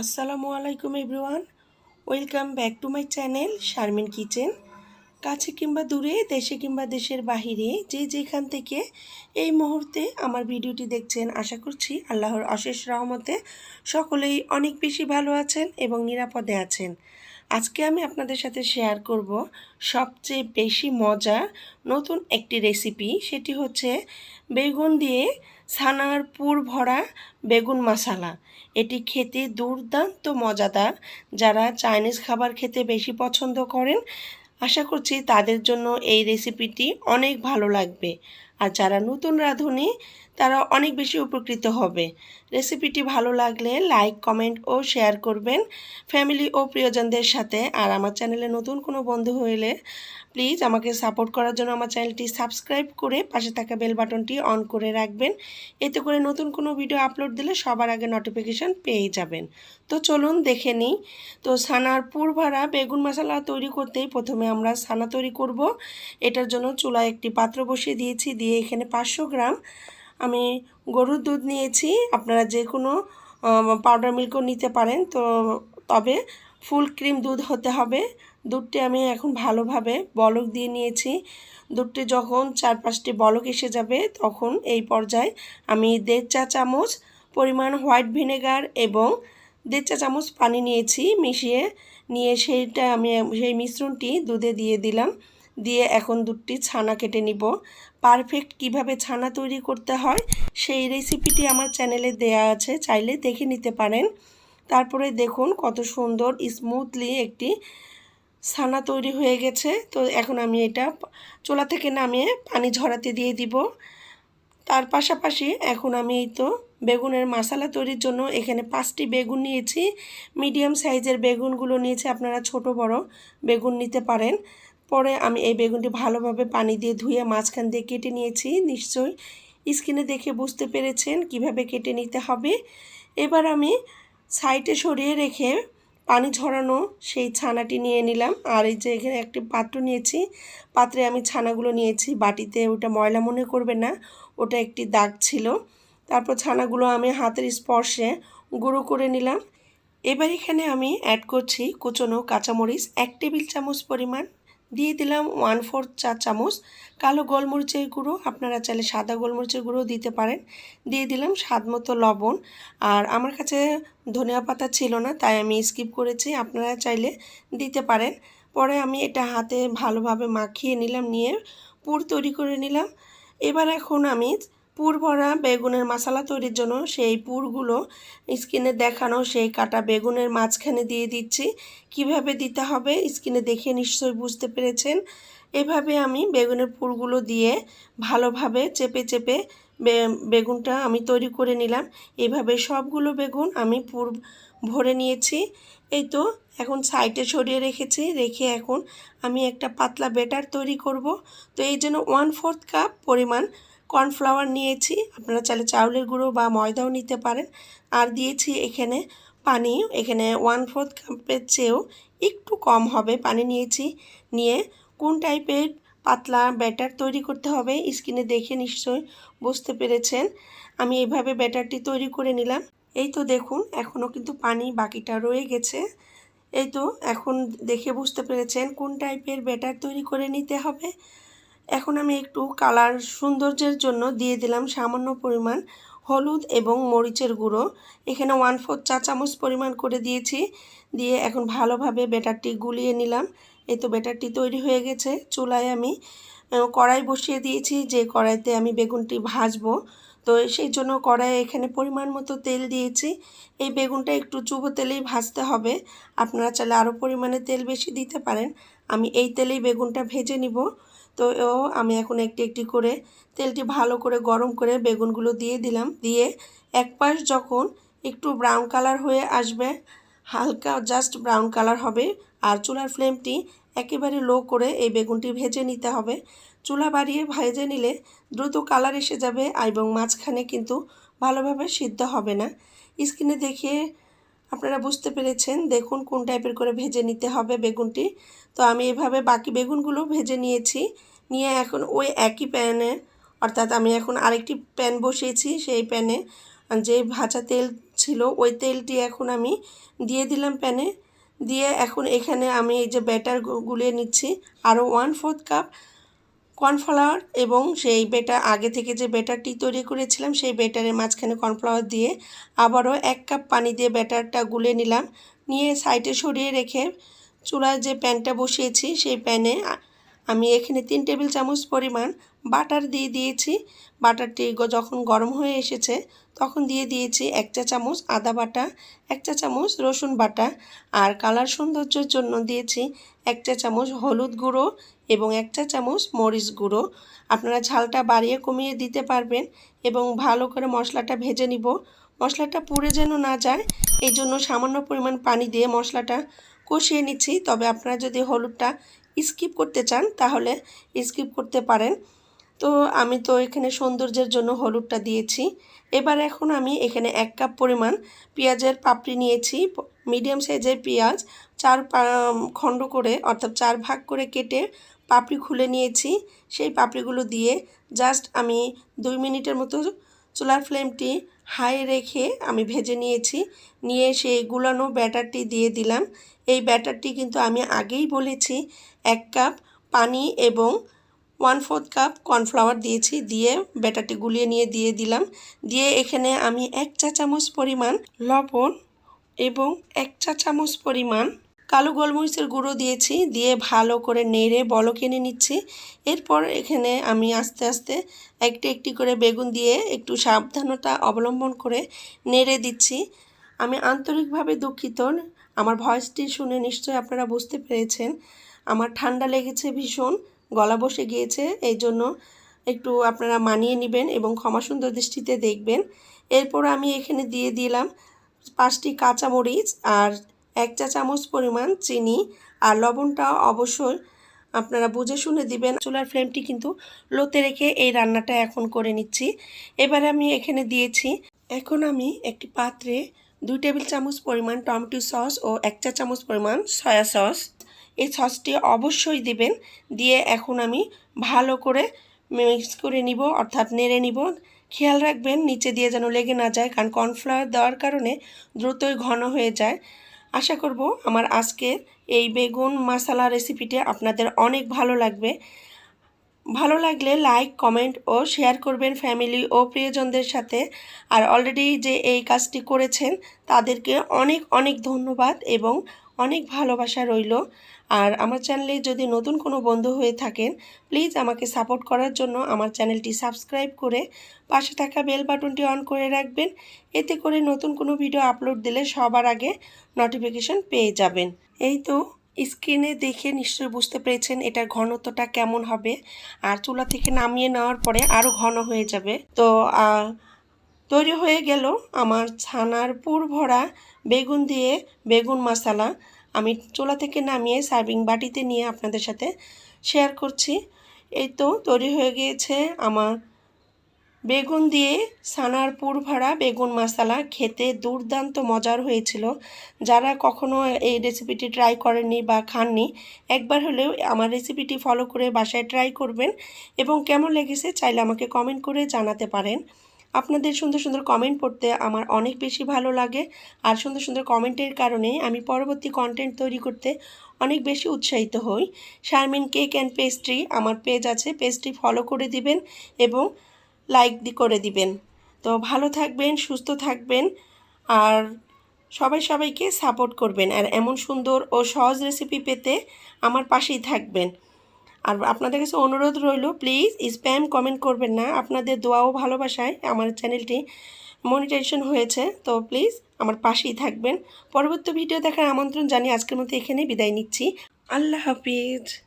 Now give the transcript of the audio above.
আসসালামু আলাইকুম everyone. Welcome back to my channel Sharmin kitchen. কাছে কিংবা দূরে, দেশে কিংবা দেশের বাহিরে, যে যেখান থেকে এই মুহূর্তে আমার ভিডিওটি দেখছেন, আশা করছি আল্লাহর অশেষ রহমতে সকলেই অনেক বেশি ভালো আছেন এবং নিরাপদে আছেন। আজকে আমি আপনাদের সাথে শেয়ার করব সবচেয়ে বেশি মজার নতুন একটি রেসিপি, সেটি হচ্ছে বেগুন দিয়ে ছানার পুর ভরা বেগুন মশালা এটি খেতে দুর্দান্ত মজাদার। যারা চাইনিজ খাবার খেতে বেশি পছন্দ করেন, আশা করছি তাদের জন্য এই রেসিপিটি অনেক ভালো লাগবে। আর যারা নতুন রাঁধুনি, তারা অনেক বেশি উপকৃত হবে। রেসিপিটি ভালো লাগলে লাইক, কমেন্ট ও শেয়ার করবেন ফ্যামিলি ও প্রিয়জনদের সাথে। আর আমার চ্যানেলে নতুন কোনো বন্ধু হইলে প্লিজ আমাকে সাপোর্ট করার জন্য আমার চ্যানেলটি সাবস্ক্রাইব করে পাশে থাকা বেল বাটনটি অন করে রাখবেন। এতে করে নতুন কোনো ভিডিও আপলোড দিলে সবার আগে নোটিফিকেশান পেয়ে যাবেন। তো চলুন দেখে নিই। তো ছানার পুর ভরা বেগুন মশলা তৈরি করতেই প্রথমে আমরা ছানা তৈরি করব। এটার জন্য চুলায় একটি পাত্র বসিয়ে দিয়েছি দিয়ে এখানে পাঁচশো গ্রাম আমি গরুর দুধ নিয়েছি। আপনারা যে কোনো পাউডার মিল্কও নিতে পারেন। তো তবে ফুল ক্রিম দুধ হতে হবে। দুধটি আমি এখন ভালোভাবে বলক দিয়ে নিয়েছি। দুধটি যখন চার পাঁচটি বলক এসে যাবে, তখন এই পর্যায়ে আমি দেড় চা চামচ পরিমাণ হোয়াইট ভিনেগার এবং দেড় চা চামচ পানি নিয়েছি। মিশিয়ে নিয়ে সেইটা আমি, সেই মিশ্রণটি দুধে দিয়ে দিলাম। দিয়ে এখন দুধটি ছানা কেটে নিব। পারফেক্ট কীভাবে ছানা তৈরি করতে হয় সেই রেসিপিটি আমার চ্যানেলে দেয়া আছে, চাইলে দেখে নিতে পারেন। তারপরে দেখুন কত সুন্দর স্মুথলি একটি ছানা তৈরি হয়ে গেছে। তো এখন আমি এটা চোলা থেকে নামিয়ে পানি ঝরাতে দিয়ে দিব। তার পাশাপাশি এখন আমি এই তো বেগুনের মশালা তৈরির জন্য এখানে পাঁচটি বেগুন নিয়েছি। মিডিয়াম সাইজের বেগুনগুলো নিয়েছি, আপনারা ছোট বড় বেগুন নিতে পারেন। পরে আমি এই বেগুনটি ভালোভাবে পানি দিয়ে ধুয়ে মাঝখান দিয়ে কেটে নিয়েছি। নিশ্চয়ই স্কিনে দেখে বুঝতে পেরেছেন কীভাবে কেটে নিতে হবে। এবার আমি সাইডে সরিয়ে রেখে পানি ঝরানো সেই ছানাটি নিয়ে নিলাম। আর এই যে এখানে একটি পাত্র নিয়েছি, পাত্রে আমি ছানাগুলো নিয়েছি। বাটিতে ওটা ময়লা মনে করবে না, ওটা একটি দাগ ছিল। তারপর ছানাগুলো আমি হাতের স্পর্শে গুঁড়ো করে নিলাম। এবার এখানে আমি অ্যাড করছি কুচনো কাঁচামরিচ এক টেবিল চামচ পরিমাণ। দিয়ে দিলাম ওয়ান ফোর্থ চা চামচ। কালো গোলমরিচের গুঁড়ো, আপনারা চাইলে সাদা গোলমরিচের গুঁড়ো দিতে পারেন। দিয়ে দিলাম স্বাদ মতো লবণ। আর আমার কাছে ধনিয়া পাতা ছিল না, তাই আমি স্কিপ করেছি, আপনারা চাইলে দিতে পারেন। পরে আমি এটা হাতে ভালোভাবে মাখিয়ে নিলাম, নিয়ে পুর তৈরি করে নিলাম। এবার এখন আমি পুর ভরা বেগুনের মশলা তৈরির জন্য সেই পুরগুলো স্কিনে দেখানো, সেই কাটা বেগুনের মাঝখানে দিয়ে দিচ্ছি। কীভাবে দিতে হবে স্কিনে দেখে নিশ্চয়ই বুঝতে পেরেছেন। এভাবে আমি বেগুনের পুরগুলো দিয়ে ভালোভাবে চেপে চেপে বেগুনটা আমি তৈরি করে নিলাম। এভাবে সবগুলো বেগুন আমি পুর ভরে নিয়েছি। এই তো এখন সাইডে সরিয়ে রেখেছি, রেখে এখন আমি একটা পাতলা বেটার তৈরি করব। তো এই জন্য ওয়ান ফোর্থ কাপ পরিমাণ কর্নফ্লাওয়ার নিয়েছি। আপনারা চাইলে চাউলের গুঁড়ো বা ময়দাও নিতে পারেন। আর দিয়েছি এখানে পানি। এখানে ওয়ান ফোর্থ কাপের চেয়েও একটু কম হবে পানি নিয়েছি। নিয়ে কোন টাইপের পাতলা ব্যাটার তৈরি করতে হবে স্কিনে দেখে নিশ্চয় বুঝতে পেরেছেন। আমি এভাবে ব্যাটারটি তৈরি করে নিলাম। এই তো দেখুন, এখনও কিন্তু পানি বাকিটা রয়ে গেছে। এই তো এখন দেখে বুঝতে পেরেছেন কোন টাইপের ব্যাটার তৈরি করে নিতে হবে। এখন আমি একটু কালার সৌন্দর্যের জন্য দিয়ে দিলাম সামান্য পরিমাণ হলুদ এবং মরিচের গুঁড়ো। এখানে ওয়ান ফোর চা চামচ পরিমাণ করে দিয়েছি। দিয়ে এখন ভালোভাবে ব্যাটারটি গুলিয়ে নিলাম। এই তো ব্যাটারটি তৈরি হয়ে গেছে। চুলায় আমি কড়াই বসিয়ে দিয়েছি যে কড়াইতে আমি বেগুনটি ভাজবো। তো সেই জন্য কড়াইয়ে এখানে পরিমাণ মতো তেল দিয়েছি। এই বেগুনটা একটু চুবো তেলেই ভাজতে হবে। আপনারা চাইলে আরও পরিমাণে তেল বেশি দিতে পারেন। আমি এই তেলেই বেগুনটা ভেজে নিব। তো আমি এখন একটি একটি করে তেলটি ভালো করে গরম করে বেগুনগুলো দিয়ে দিলাম। দিয়ে এক পাশ যখন একটু ব্রাউন কালার হয়ে আসবে, হালকা জাস্ট ব্রাউন কালার হবে আর চুলার ফ্লেমটি একেবারে লো করে এই বেগুনটি ভেজে নিতে হবে। চুলা বাড়িয়ে ভেজে নিলে দ্রুত কালার এসে যাবে এবং মাঝখানে কিন্তু ভালোভাবে সিদ্ধ হবে না। স্কিনে দেখে আপনারা বুঝতে পেরেছেন, দেখুন কোন টাইপের করে ভেজে নিতে হবে বেগুনটি। তো আমি এভাবে বাকি বেগুনগুলো ভেজে নিয়েছি, নিয়ে এখন ওই একই প্যানে অর্থাৎ আমি এখন আরেকটি প্যান বসিয়েছি সেই প্যানে যে ভাজা তেল ছিল ওই তেলটি এখন আমি দিয়ে দিলাম প্যানে দিয়ে এখন এখানে আমি এই যে ব্যাটার গুলিয়ে নিচ্ছি আরও ওয়ান ফোর্থ কাপ কর্নফ্লাওয়ার এবং সেই বেটার আগে থেকে যে বেটারটি তৈরি করেছিলাম, সেই বেটারের মাঝখানে কর্নফ্লাওয়ার দিয়ে আবারও এক কাপ পানি দিয়ে ব্যাটারটা গুলে নিলাম। নিয়ে সাইডে সরিয়ে রেখে চুলায় যে প্যানটা বসিয়েছি, সেই প্যানে আমি এখানে তিন টেবিল চামচ পরিমাণ বাটার দিয়ে দিয়েছি। বাটারটি যখন গরম হয়ে এসেছে, তখন দিয়ে দিয়েছি এক চা চামচ আদা বাটা, এক চা চামচ রসুন বাটা আর কালার সৌন্দর্যের জন্য দিয়েছি এক চা চামচ হলুদ গুঁড়ো এবং এক চা চামচ মরিচ গুঁড়ো। আপনারা ঝালটা বাড়িয়ে কমিয়ে দিতে পারবেন এবং ভালো করে মশলাটা ভেজে নিব। মশলাটা পুড়ে যেন না যায়, এই জন্য সামান্য পরিমাণ পানি দিয়ে মশলাটা কষিয়ে নিচ্ছি। তবে আপনারা যদি হলুদটা স্কিপ করতে চান, তাহলে স্কিপ করতে পারেন। তো আমি তো এখানে সৌন্দর্যের জন্য হলুদটা দিয়েছি। এবার এখন আমি এখানে এক কাপ পরিমাণ পেঁয়াজের পাপড়ি নিয়েছি। মিডিয়াম সাইজের পেঁয়াজ চার খণ্ড করে, অর্থাৎ চার ভাগ করে কেটে পাপড়ি খুলে নিয়েছি। সেই পাপড়িগুলো দিয়ে জাস্ট আমি দুই মিনিটের মতো চুলার ফ্লেমটি হাই রেখে আমি ভেজে নিয়েছি। নিয়ে সেই গুলানো ব্যাটারটি দিয়ে দিলাম। এই ব্যাটারটি কিন্তু আমি আগেই বলেছি, এক কাপ পানি এবং ওয়ান ফোর্থ কাপ কর্নফ্লাওয়ার দিয়েছি। দিয়ে ব্যাটারটি গুলিয়ে নিয়ে দিয়ে দিলাম। দিয়ে এখানে আমি এক চা চামচ পরিমাণ লবণ এবং এক চা চামচ পরিমাণ কালো গোলমরিচের গুঁড়ো দিয়েছি, দিয়ে ভালো করে নেড়ে বলক এনে নিচ্ছি। এরপর এখানে আমি আস্তে আস্তে একটি একটি করে বেগুন দিয়ে একটু সাবধানতা অবলম্বন করে নেড়ে দিচ্ছি। আমি আন্তরিকভাবে দুঃখিত, আমার ভয়েসটি শুনে নিশ্চয়ই আপনারা বুঝতে পেরেছেন। আমার ঠান্ডা লেগেছে ভীষণ, গলা বসে গিয়েছে, এই জন্য একটু আপনারা মানিয়ে নেবেন এবং ক্ষমা সুন্দর দৃষ্টিতে দেখবেন। এরপর আমি এখানে দিয়ে দিলাম পাঁচটি কাঁচামরিচ আর এক চা চামচ পরিমাণ চিনি আর লবণটা অবশ্যই আপনারা বুঝে শুনে দিবেন। চুলার ফ্লেমটি কিন্তু লোতে রেখে এই রান্নাটা এখন করে নিচ্ছি। এবারে আমি এখানে দিয়েছি, এখন আমি একটি পাত্রে দুই টেবিল চামচ পরিমাণ টমেটো সস ও এক চা চামচ পরিমাণ সয়া সস। এই সসটি অবশ্যই দিবেন, দিয়ে এখন আমি ভালো করে মিক্স করে নিব, অর্থাৎ নেড়ে নিব। খেয়াল রাখবেন, নিচে দিয়ে যেন লেগে না যায়, কারণ কর্নফ্লাওয়ার দেওয়ার কারণে দ্রুতই ঘন হয়ে যায়। আশা করব আমার আজকের এই বেগুন মশালা রেসিপিটি আপনাদের অনেক ভালো লাগবে। ভালো লাগলে লাইক কমেন্ট ও শেয়ার করবেন ফ্যামিলি ও প্রিয়জনদের সাথে। আর অলরেডি যে এই কাজটি করেছেন, তাদেরকে অনেক অনেক ধন্যবাদ এবং অনেক ভালোবাসা রইল। আর আমার চ্যানেলে যদি নতুন কোনো বন্ধু হয়ে থাকেন প্লিজ আমাকে সাপোর্ট করার জন্য আমার চ্যানেলটি সাবস্ক্রাইব করে পাশে থাকা বেল বাটনটি অন করে রাখবেন। এতে করে নতুন কোনো ভিডিও আপলোড দিলে সবার আগে নোটিফিকেশন পেয়ে যাবেন। এই তো স্ক্রিনে দেখে নিশ্চয়ই বুঝতে পেরেছেন এটার ঘনত্বটা কেমন হবে। আর চুলা থেকে নামিয়ে নেওয়ার পরে আরও ঘন হয়ে যাবে। তো তৈরি হয়ে গেল আমার ছানার পুর ভরা বেগুন দিয়ে বেগুন মশালা। আমি চোলা থেকে নামিয়ে সার্ভিং বাটিতে নিয়ে আপনাদের সাথে শেয়ার করছি। এই তো তৈরি হয়ে গিয়েছে আমার বেগুন দিয়ে সানার পুর ভাড়া বেগুন মশালা। খেতে দুর্দান্ত মজার হয়েছিল। যারা কখনো এই রেসিপিটি ট্রাই করেননি বা খাননি, একবার হলেও আমার রেসিপিটি ফলো করে বাসায় ট্রাই করবেন। এবং কেমন লেগেছে চাইলে আমাকে কমেন্ট করে জানাতে পারেন। আপনাদের সুন্দর সুন্দর কমেন্ট পড়তে আমার অনেক বেশি ভালো লাগে। আর সুন্দর সুন্দর কমেন্টের কারণে আমি পরবর্তী কন্টেন্ট তৈরি করতে অনেক বেশি উৎসাহিত হই। শারমিন কেক অ্যান্ড পেস্ট্রি আমার পেজ আছে পেস্ট্রি ফলো করে দিবেন এবং লাইক করে দিবেন। তো ভালো থাকবেন, সুস্থ থাকবেন, আর সবাই সবাইকে সাপোর্ট করবেন। আর এমন সুন্দর ও সহজ রেসিপি পেতে আমার পাশেই থাকবেন। আর আপনাদের কাছে অনুরোধ রইল প্লিজ স্প্যাম কমেন্ট করবেন না। আপনাদের দোয়াও ভালোবাসায় আমার চ্যানেলটি মনিটাইজেশন হয়েছে, তো প্লিজ আমার পাশেই থাকবেন। পরবর্তী ভিডিও দেখার আমন্ত্রণ জানিয়ে আজকের মতো এখানে বিদায় নিচ্ছি। আল্লাহ হাফিজ।